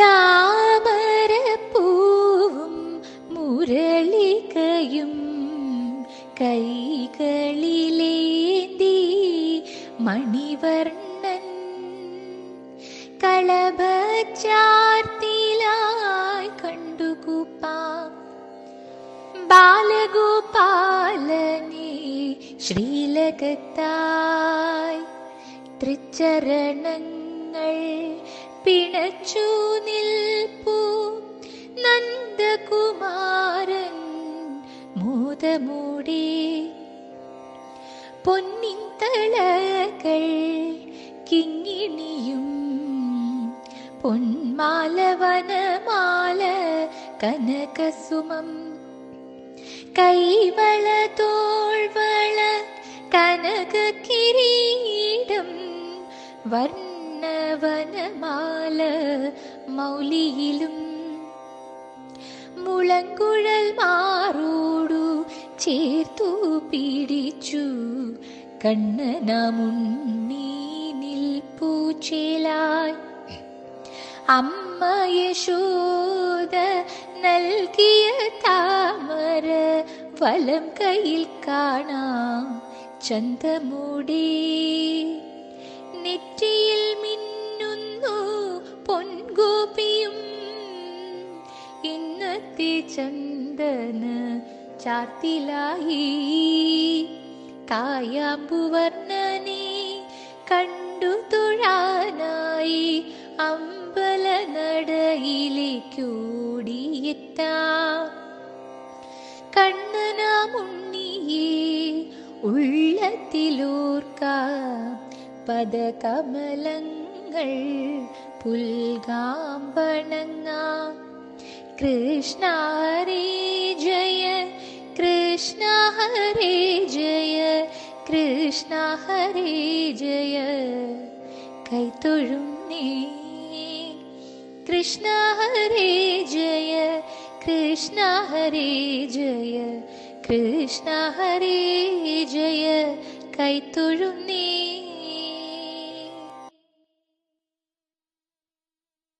താമരപ്പൂവും മുരളികയും കൈകളിലേന്തി മണിവർണൻ കളഭചാർത്തിലായി കണ്ടുകൂപ്പാം. ബാലഗോപാലനെ ശ്രീലകത്തായി തൃച്ചരണങ്ങൾ പിണച്ചു നിൽപ്പൂ നന്ദകുമാരൻ മോദമൂടെ പൊന്നിന്തളകൾ കിങ്ങിണിയും പൊന്മാല വനമാല കനകസുമം കൈവള തോൾവള കനക കിരീടം വർണവനമാല മൗലിയിലും മുളങ്കുഴൽ മാറോടു ചേർത്തു പിടിച്ചു. കണ്ണനമുണ്ണി നിൽപ്പൂച്ചേലായി അമ്മ യശോദ നൽകിയ താമര വലം കയ്യിൽ കാണാം ചന്തമൂടി. നെറ്റിയിൽ മിന്നുന്നു പൊൻഗോപിയും. ഇന്നത്തെ ചന്ദന ചാത്തിലായി കായാമ്പുവർണനെ കണ്ടു തൊഴാനായി അമ്പല നടയിലേക്കോടിയെത്താം കണ്ണനാമുണ്ണിയേ ഉള്ളത്തിലൂർക്കാം. പദകമലങ്ങൾ പുൽകാമ്പണങ്ങാം കൃഷ്ണ ഹരേ ജയ കൃഷ്ണ ഹരേ ജയ കൃഷ്ണ ഹരേ ജയ കൈത്തൊഴുന്നേ കൃഷ്ണ ഹരേ ജയ കൃഷ്ണ ഹരേ ജയ കൃഷ്ണ ഹരേ ജയ കൈത്തൊഴുന്നേ